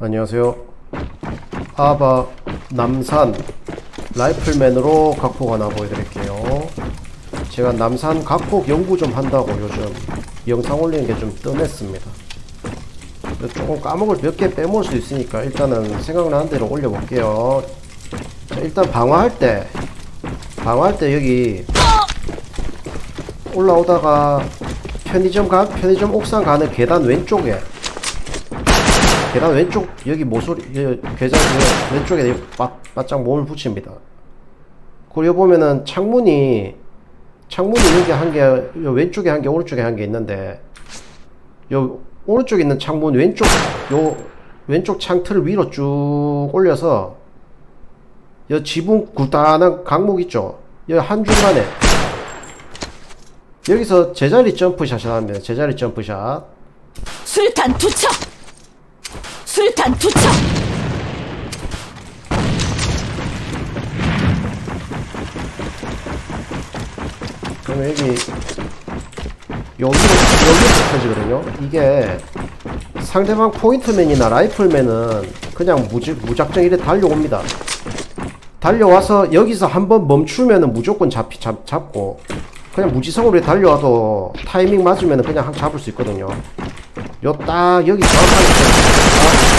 안녕하세요. 아바 남산 라이플맨으로 각폭 하나 보여드릴게요. 제가 남산 각폭 연구 좀 한다고 요즘 영상 올리는 게 좀 뜸했습니다. 조금 까먹을 몇 개 빼먹을 수 있으니까 일단은 생각나는 대로 올려볼게요. 자, 일단 방어할 때 방어할 때 여기 올라오다가 편의점 가 편의점 옥상 가는 계단 왼쪽에 계단 왼쪽 여기 모서리 여기 계단 그 왼쪽에 바, 바짝 몸을 붙입니다. 그리고 보면은 창문이 창문이 여기 한 개, 요 왼쪽에 한 개, 오른쪽에 한 개 있는데 요 오른쪽에 있는 창문 왼쪽 요 왼쪽 창틀 위로 쭉 올려서 요 지붕 굴단한 강목 있죠. 여기 한 중간에 여기서 제자리 점프샷을 하면 제자리 점프샷 수류탄 투척! 수류탄 투척! 그러면 여기 여기로 여기서 펴지거든요. 이게 상대방 포인트맨이나 라이플맨은 그냥 무지, 무작정 이래 달려옵니다. 달려와서 여기서 한번 멈추면은 무조건 잡히, 잡, 잡고 그냥 무지성으로 달려와도 타이밍 맞으면은 그냥 한 잡을 수 있거든요. 요 딱 여기 정확하게